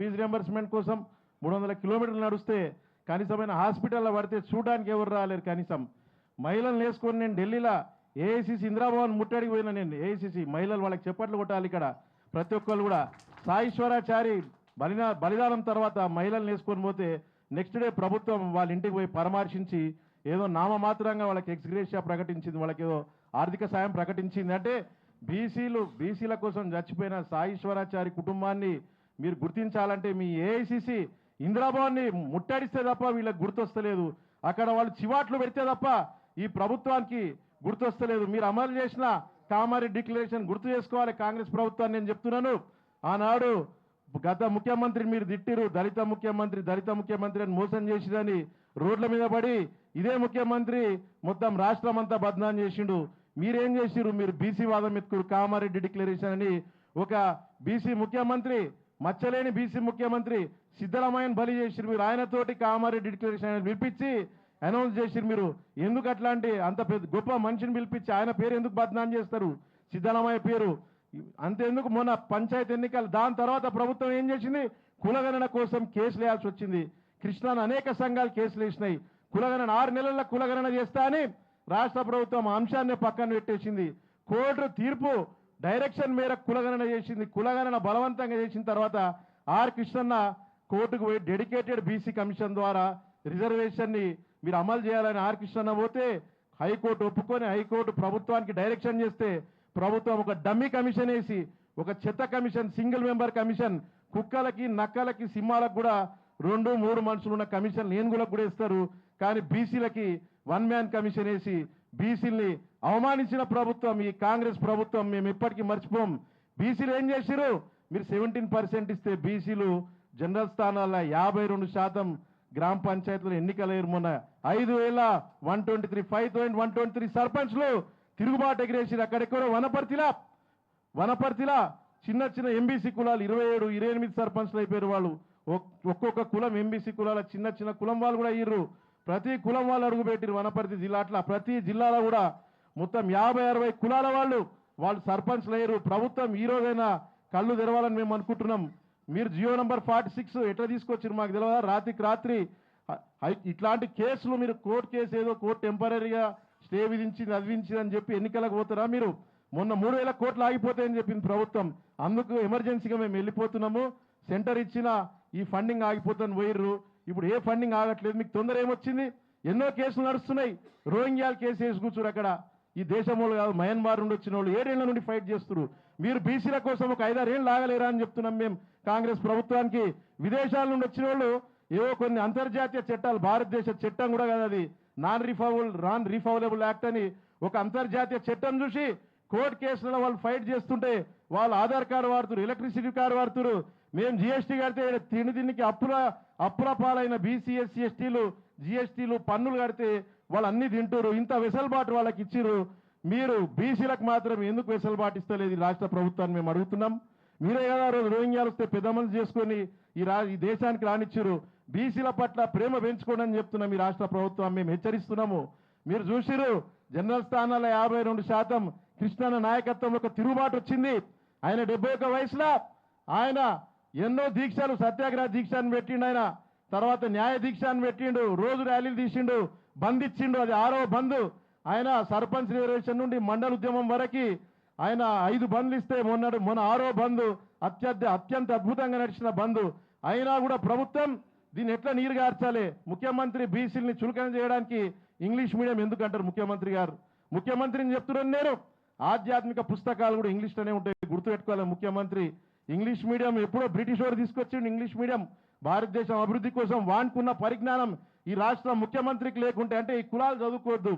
Fee reimbursement కోసం మూడు వందల కిలోమీటర్లు నడిస్తే కనీసమైన హాస్పిటల్లో పడితే చూడడానికి ఎవరు రాలేరు కనీసం. మహిళలను వేసుకొని నేను ఢిల్లీలో ఏఐసిసి ఇందిరాభవన్ ముట్టడికి పోయినా నేను. ఏఐసిసి మహిళలు వాళ్ళకి చెప్పట్లు కొట్టాలి ఇక్కడ. ప్రతి ఒక్కరు కూడా. సాయిశ్వరాచారి బలినా బలిదానం తర్వాత మహిళలను వేసుకొని పోతే నెక్స్ట్ డే ప్రభుత్వం వాళ్ళ ఇంటికి పోయి పరామర్శించి ఏదో నామమాత్రంగా వాళ్ళకి ఎక్స్గ్రేషియా ప్రకటించింది. వాళ్ళకి ఏదో ఆర్థిక సాయం ప్రకటించింది. అంటే బీసీలు బీసీల కోసం చచ్చిపోయిన సాయిశ్వరాచారి కుటుంబాన్ని మీరు గుర్తించాలంటే మీ ఏఐసిసి ఇందిరాభవన్ని ముట్టడిస్తే తప్ప వీళ్ళకి గుర్తొస్తలేదు. అక్కడ వాళ్ళు చివాట్లు పెడితే తప్ప ఈ ప్రభుత్వానికి గుర్తొస్తలేదు. మీరు అమలు చేసిన కామారెడ్డి డిక్లరేషన్ గుర్తు చేసుకోవాలి కాంగ్రెస్ ప్రభుత్వాన్ని నేను చెప్తున్నాను. ఆనాడు గత ముఖ్యమంత్రి మీరు తిట్టిరు. దళిత ముఖ్యమంత్రి దళిత ముఖ్యమంత్రి అని మోసం చేసిరని రోడ్ల మీద పడి ఇదే ముఖ్యమంత్రి మొత్తం రాష్ట్రం అంతా బద్నాం చేసిండు. మీరేం చేసిరు మీరు బీసీ వాదం ఎత్తుకురు. కామారెడ్డి డిక్లరేషన్ అని ఒక బీసీ ముఖ్యమంత్రి మచ్చలేని బీసీ ముఖ్యమంత్రి సిద్ధరామయ్యను బలి చేసిరు మీరు. ఆయనతోటి కామారెడ్డి డిక్లరేషన్ అని పిలిపించి అనౌన్స్ చేసిరు మీరు. ఎందుకు అట్లాంటి అంత పెద్ద గొప్ప మనిషిని పిలిపించి ఆయన పేరు ఎందుకు బద్నాం చేస్తారు? సిద్ధరామయ్య పేరు. అంతేందుకు మొన్న పంచాయతీ ఎన్నికలు దాని తర్వాత ప్రభుత్వం ఏం చేసింది? కులగణన కోసం కేసులు వేయాల్సి వచ్చింది. కృష్ణాను అనేక సంఘాలు కేసులు వేసినాయి. కులగణన ఆరు నెలల కులగణన చేస్తా అని రాష్ట్ర ప్రభుత్వం అంశాన్ని పక్కన పెట్టేసింది. కోర్టు తీర్పు డైరెక్షన్ మేర కులగణన చేసింది కులగణన బలవంతంగా చేసిన తర్వాత ఆర్ కృష్ణన్న కోర్టుకు పోయి డెడికేటెడ్ బీసీ కమిషన్ ద్వారా రిజర్వేషన్ని మీరు అమలు చేయాలని ఆర్ కృష్ణన్న పోతే హైకోర్టు ఒప్పుకొని హైకోర్టు ప్రభుత్వానికి డైరెక్షన్ చేస్తే ప్రభుత్వం ఒక డమ్మీ కమిషన్ వేసి ఒక చెత్త కమిషన్ సింగిల్ మెంబర్ కమిషన్ కుక్కలకి నక్కలకి సింహాలకు కూడా రెండు మూడు మనుషులు ఉన్న కమిషన్ ఏనుగులకు కూడా ఇస్తారు కానీ బీసీలకి వన్ మ్యాన్ కమిషన్ వేసి బీసీల్ని అవమానించిన ప్రభుత్వం ఈ కాంగ్రెస్ ప్రభుత్వం మేము ఇప్పటికీ మర్చిపోం. బీసీలు ఏం చేశారు మీరు సెవెంటీన్ పర్సెంట్ ఇస్తే బీసీలు జనరల్ స్థానాల్లో యాభై రెండు శాతం గ్రామ పంచాయతీలు ఎన్నికలయ్యారు మొన్న. ఐదు వేల one twenty three five thousand one twenty three సర్పంచ్లు తిరుగుబాటు ఎగిరేసారు అక్కడెక్కడో వనపర్తిలా వనపర్తిలా చిన్న చిన్న ఎంబీసీ కులాలు ఇరవై ఏడు ఇరవై ఎనిమిది సర్పంచ్లు అయిపోయారు వాళ్ళు. ఒక్కొక్క కులం ఎంబీసీ కులాల చిన్న చిన్న కులం వాళ్ళు కూడా అయ్యారు ప్రతి కులం వాళ్ళు అడుగుపెట్టిరు వనపర్తి జిల్లా అట్లా. ప్రతి జిల్లాలో కూడా మొత్తం యాభై అరవై కులాల వాళ్ళు వాళ్ళు సర్పంచ్ లేరు. ప్రభుత్వం ఈ రోజైనా కళ్ళు తెరవాలని మేము అనుకుంటున్నాం. మీరు జియో నంబర్ ఫార్టీ సిక్స్ ఎట్లా తీసుకొచ్చారు మాకు తెలియదా రాత్రికి రాత్రి ఇట్లాంటి కేసులు మీరు కోర్టు కేసు ఏదో కోర్టు టెంపరీగా స్టే విధించి అది అని చెప్పి ఎన్నికలకు పోతారా మీరు? మొన్న మూడు వేల కోట్లు ఆగిపోతాయని చెప్పింది ప్రభుత్వం. అందుకు ఎమర్జెన్సీగా మేము వెళ్ళిపోతున్నాము. సెంటర్ ఇచ్చిన ఈ ఫండింగ్ ఆగిపోతుందని పోయిర్రు. ఇప్పుడు ఏ ఫండింగ్ ఆగట్లేదు మీకు తొందర ఏమొచ్చింది? ఎన్నో కేసులు నడుస్తున్నాయి. రోహింగ్యాల కేసు వేసి కూర్చురు అక్కడ. ఈ దేశంలో కాదు మయన్మార్ నుండి వచ్చిన వాళ్ళు ఏడేళ్ళ నుండి ఫైట్ చేస్తున్నారు. మీరు బీసీల కోసం ఒక ఐదారు ఏళ్ళు అని చెప్తున్నాం మేము కాంగ్రెస్ ప్రభుత్వానికి. విదేశాల నుండి వచ్చిన వాళ్ళు ఏవో కొన్ని అంతర్జాతీయ చట్టాలు భారతదేశ చట్టం కూడా కాదు అది. Non refoulable non refoulable act అని ఒక అంతర్జాతీయ చట్టం చూసి కోర్టు కేసులలో వాళ్ళు ఫైట్ చేస్తుంటే వాళ్ళు ఆధార్ కార్డు వాడుతున్నారు ఎలక్ట్రిసిటీ కార్డు వాడుతున్నారు. మేము జిఎస్టీ కడితే తిండి తిండికి అప్పుల అప్రపాలైన బీసీఎస్ బీసీ ఎస్సీ ఎస్టీలు జిఎస్టీలు పన్నులు కడితే వాళ్ళు అన్ని తింటారు ఇంత వెసలుబాటు వాళ్ళకి ఇచ్చిర్రు. మీరు బీసీలకు మాత్రం ఎందుకు వెసలుబాటు ఇస్తలేదు ఈ రాష్ట్ర ప్రభుత్వాన్ని మేము అడుగుతున్నాం. మీరే కదా రోజు రోహింగ్యాలు వస్తే పెద్ద మనసు చేసుకొని ఈ రా ఈ దేశానికి రానిచ్చారు బీసీల పట్ల ప్రేమ పెంచుకోండి అని చెప్తున్నాం ఈ రాష్ట్ర ప్రభుత్వం మేము హెచ్చరిస్తున్నాము. మీరు చూసిరు జనరల్ స్థానాల యాభై రెండు శాతం కృష్ణన్న నాయకత్వంలో ఒక తిరుగుబాటు వచ్చింది. ఆయన డెబ్బై ఒక్క వయసులో. ఆయన ఎన్నో దీక్షలు సత్యాగ్రహ దీక్షను పెట్టిండు ఆయన. తర్వాత న్యాయ దీక్షను పెట్టిండు రోజు ర్యాలీలు తీసిండు బంద్ ఇచ్చిండు అది ఆరో బంద్. ఆయన సర్పంచ్ రిజర్వేషన్ నుండి మండల ఉద్యమం వరకు ఆయన ఐదు బంద్లు ఇస్తే మొన్నడు మొన్న ఆరో బంద్ అత్యంత అత్యంత అద్భుతంగా నడిచిన బంద్. అయినా కూడా ప్రభుత్వం దీన్ని ఎట్లా నీరు గార్చాలి? ముఖ్యమంత్రి బీసీలని చులకన చేయడానికి ఇంగ్లీష్ మీడియం ఎందుకు అంటారు ముఖ్యమంత్రి గారు? ముఖ్యమంత్రిని చెప్తున్నాను నేను. ఆధ్యాత్మిక పుస్తకాలు కూడా ఇంగ్లీష్లోనే ఉంటాయి. గుర్తుపెట్టుకోవాలి ముఖ్యమంత్రి. ఇంగ్లీష్ మీడియం ఎప్పుడో బ్రిటిష్ వాడు తీసుకొచ్చిండు ఇంగ్లీష్ మీడియం. భారతదేశం అభివృద్ధి కోసం వానుకున్న పరిజ్ఞానం ఈ రాష్ట్ర ముఖ్యమంత్రికి లేకుంటే అంటే ఈ కులాలు చదువుకోవద్దు.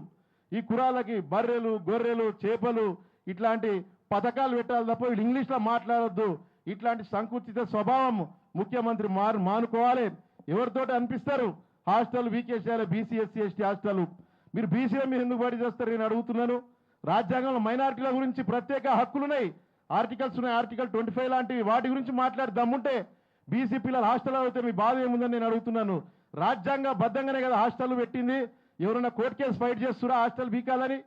ఈ కులాలకి బర్రెలు గొర్రెలు చేపలు ఇట్లాంటి పథకాలు పెట్టాలి తప్ప వీళ్ళు ఇంగ్లీష్లో మాట్లాడొద్దు. ఇట్లాంటి సంకుచిత స్వభావం ముఖ్యమంత్రి మారు మానుకోవాలి. ఎవరితోటి అనిపిస్తారు? హాస్టల్ వీకేసేయాలి బీసీ ఎస్సీ ఎస్టీ హాస్టల్. మీరు బీసీఎం మీరు ఎందుకు బడి చేస్తారు? నేను అడుగుతున్నాను. రాజ్యాంగంలో మైనారిటీల గురించి ప్రత్యేక హక్కులున్నాయి. ఆర్టికల్స్ ఉన్నాయి ఆర్టికల్ ట్వంటీ ఫైవ్ లాంటివి. వాటి గురించి మాట్లాడి దమ్ముంటే బీసీ పిల్లలు హాస్టల్ అయితే మీ బాధ ఏముందని నేను అడుగుతున్నాను. రాజ్యాంగ బద్ధంగానే కదా హాస్టల్ పెట్టింది. ఎవరైనా కోర్టు కేసు ఫైట్ చేస్తురా? హాస్టల్ బీకాలని?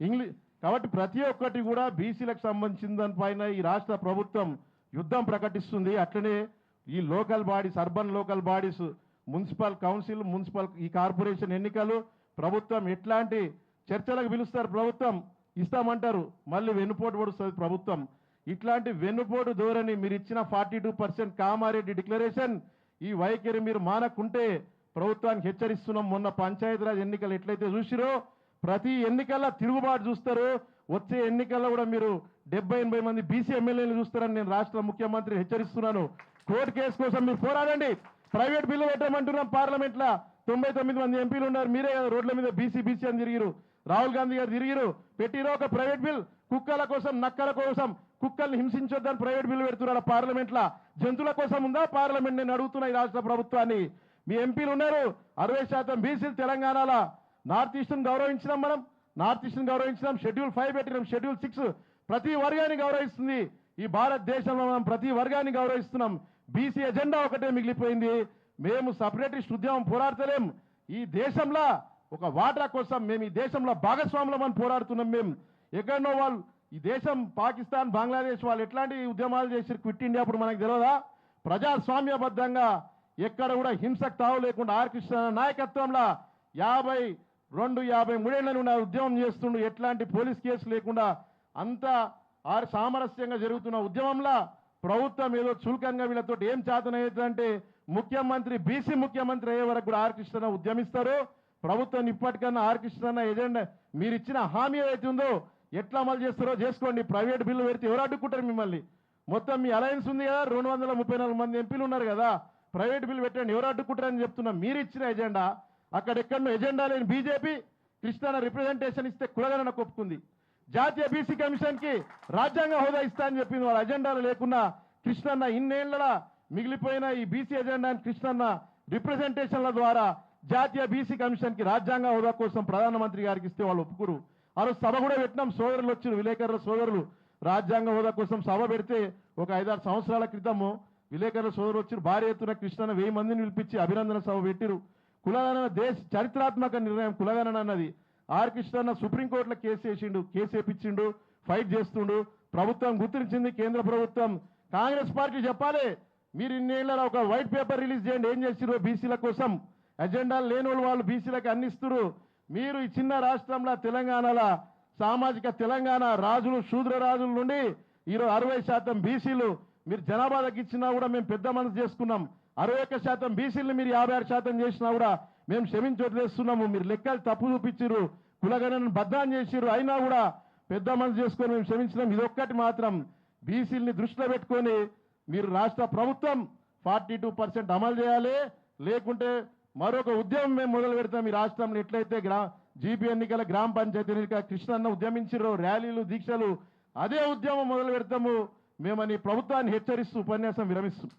ఇంగ్లీష్ కాబట్టి ప్రతి ఒక్కటి కూడా బీసీలకు సంబంధించిన దానిపైన ఈ రాష్ట్ర ప్రభుత్వం యుద్ధం ప్రకటిస్తుంది. అట్లనే ఈ local bodies urban local bodies municipal council municipal ఈ కార్పొరేషన్ ఎన్నికలు ప్రభుత్వం ఎట్లాంటి చర్చలకు పిలుస్తారు? ప్రభుత్వం ఇస్తామంటారు. మళ్ళీ వెన్నుపోటు పడుస్తుంది ప్రభుత్వం. ఇట్లాంటి వెన్నుపోటు ధోరణి మీరు ఇచ్చిన forty two percent Kamareddy declaration ఈ వైఖరి మీరు మానకుంటే ప్రభుత్వానికి హెచ్చరిస్తున్నాం. మొన్న పంచాయతీరాజ్ ఎన్నికలు ఎట్లయితే చూసిరో ప్రతి ఎన్నికల్లో తిరుగుబాటు చూస్తారు. వచ్చే ఎన్నికల్లో కూడా మీరు డెబ్బై ఎనభై మంది బీసీ ఎమ్మెల్యేలు చూస్తారని నేను రాష్ట్ర ముఖ్యమంత్రి హెచ్చరిస్తున్నాను. కోర్టు కేసు కోసం మీరు పోరాడండి. ప్రైవేట్ బిల్లు పెట్టమంటున్నాం పార్లమెంట్లో. తొంభై తొమ్మిది మంది ఎంపీలు ఉన్నారు. మీరే కదా రోడ్ల మీద బీసీ బీసీ అని తిరిగిరు. రాహుల్ గాంధీ గారు తిరిగిరు. పెట్టిరో ఒక ప్రైవేట్ బిల్. కుక్కల కోసం నక్కల కోసం కుక్కల్ని హింసించొద్దని ప్రైవేట్ బిల్లు పెడుతున్నాడు పార్లమెంట్లో జంతువుల కోసం ఉందా? పార్లమెంట్ నేను అడుగుతున్నా ఈ రాష్ట్ర ప్రభుత్వాన్ని. మీ ఎంపీలు ఉన్నారు. అరవై శాతం బీసీలు తెలంగాణలో నార్త్ ఈస్ట్ని గౌరవించినాం మనం. నార్త్ ఈస్ట్ని గౌరవించినాం. షెడ్యూల్ ఫైవ్ పెట్టినాం. షెడ్యూల్ సిక్స్ ప్రతి వర్గాన్ని గౌరవిస్తుంది. ఈ భారతదేశంలో మనం ప్రతి వర్గాన్ని గౌరవిస్తున్నాం. బీసీ ఎజెండా ఒకటే మిగిలిపోయింది. మేము సపరేటిస్ట్ ఉద్యమం పోరాడతలేం. ఈ దేశంలో ఒక వాటా కోసం మేము ఈ దేశంలో భాగస్వాములం అని పోరాడుతున్నాం మేము. ఎక్కడనో వాళ్ళు ఈ దేశం పాకిస్తాన్ బంగ్లాదేశ్ వాళ్ళు ఎట్లాంటి ఉద్యమాలు చేసి క్విట్ ఇండియా అప్పుడు మనకు తెలియదా ప్రజాస్వామ్యబద్ధంగా ఎక్కడ కూడా హింసకు తావు లేకుండా ఆర్కృష్ణ నాయకత్వంలో యాభై రెండు యాభై మూడేళ్ళ నుండి ఉద్యమం చేస్తుండు. ఎట్లాంటి పోలీస్ కేసు లేకుండా అంతా ఆరు సామరస్యంగా జరుగుతున్న ఉద్యమంలో ప్రభుత్వం ఏదో చులకంగా వీళ్ళతో ఏం చేతనయ్యేదంటే ముఖ్యమంత్రి బీసీ ముఖ్యమంత్రి అయ్యే వరకు కూడా ఆర్కృష్ణ ఉద్యమిస్తారు. ప్రభుత్వం ఇప్పటికన్నా ఆర్కృష్ణ ఏదైనా మీరు ఇచ్చిన హామీ ఏదైతే ఉందో ఎట్లా అమలు చేస్తారో చేసుకోండి. ప్రైవేట్ బిల్లు పెడితే ఎవరు అడ్డుకుంటారు మిమ్మల్ని? మొత్తం మీ అలయన్స్ ఉంది కదా రెండు వందల ముప్పై నాలుగు మంది ఎంపీలు ఉన్నారు కదా ప్రైవేట్ బిల్లు పెట్టండి. ఎవరు అడ్డుకుంటారని చెప్తున్నా. మీరు ఇచ్చిన ఎజెండా అక్కడెక్కడో ఎజెండా లేని బీజేపీ కృష్ణాన రిప్రజెంటేషన్ ఇస్తే కులగణన ఒప్పుకుంది జాతీయ బీసీ కమిషన్కి రాజ్యాంగ హోదా ఇస్తా అని చెప్పింది. వాళ్ళ ఎజెండాలు లేకున్నా కృష్ణన్న ఇన్నేళ్ళ మిగిలిపోయిన ఈ బీసీ ఎజెండాని కృష్ణన్న రిప్రజెంటేషన్ల ద్వారా జాతీయ బీసీ కమిషన్కి రాజ్యాంగ హోదా కోసం ప్రధానమంత్రి గారికి ఇస్తే వాళ్ళు ఒప్పుకురు. ఆ రోజు సభ కూడా పెట్టినాం. సోదరులు వచ్చిన విలేకరుల సోదరులు. రాజ్యాంగ హోదా కోసం సభ పెడితే ఒక ఐదారు సంవత్సరాల క్రితము విలేకరుల సోదరులు వచ్చి భారీ ఎత్తున కృష్ణ వెయ్యి మందిని పిలిపించి అభినందన సభ పెట్టిరు కులగణన దేశ చరిత్రాత్మక నిర్ణయం కులగణన అన్నది. ఆర్ కృష్ణన్న సుప్రీంకోర్టులో కేసు వేసిండు కేసు వేపించిండు ఫైట్ చేస్తుండు. ప్రభుత్వం గుర్తించింది కేంద్ర ప్రభుత్వం. కాంగ్రెస్ పార్టీ చెప్పాలి మీరు ఇన్నేళ్ళలో ఒక వైట్ పేపర్ రిలీజ్ చేయండి. ఏం చేసిరో బీసీల కోసం. అజెండాలు లేని వాళ్ళు వాళ్ళు బీసీలకు అందిస్తున్నారు మీరు ఈ చిన్న రాష్ట్రంలో తెలంగాణలో సామాజిక తెలంగాణ రాజులు శూద్ర రాజుల నుండి ఈరోజు అరవై శాతం బీసీలు మీరు జనాభా తగ్గించినా కూడా మేము పెద్ద మనసు చేసుకున్నాం. అరవై ఒక్క శాతం బీసీలు మీరు యాభై ఆరు శాతం చేసినా కూడా మేము క్షమించి మీరు లెక్కలు తప్పు చూపించారు కులగణను బద్నాం చేసిర్రు. అయినా కూడా పెద్ద మనసు చేసుకొని మేము క్షమించినాం. ఇదొక్కటి మాత్రం బీసీలని దృష్టిలో పెట్టుకొని మీరు రాష్ట్ర ప్రభుత్వం ఫార్టీ టూ పర్సెంట్ అమలు చేయాలి. లేకుంటే మరొక ఉద్యమం మేము మొదలు పెడతాం ఈ రాష్ట్రంలో. ఎట్లయితే గ్రా జీపీ ఎన్నికల గ్రామ పంచాయతీ ఎన్నికల కృష్ణన్న ఉద్యమించారు ర్యాలీలు దీక్షలు అదే ఉద్యమం మొదలు పెడతాము. మేమని ప్రభుత్వాన్ని హెచ్చరిస్తూ ఉపన్యాసం విరమిస్తాం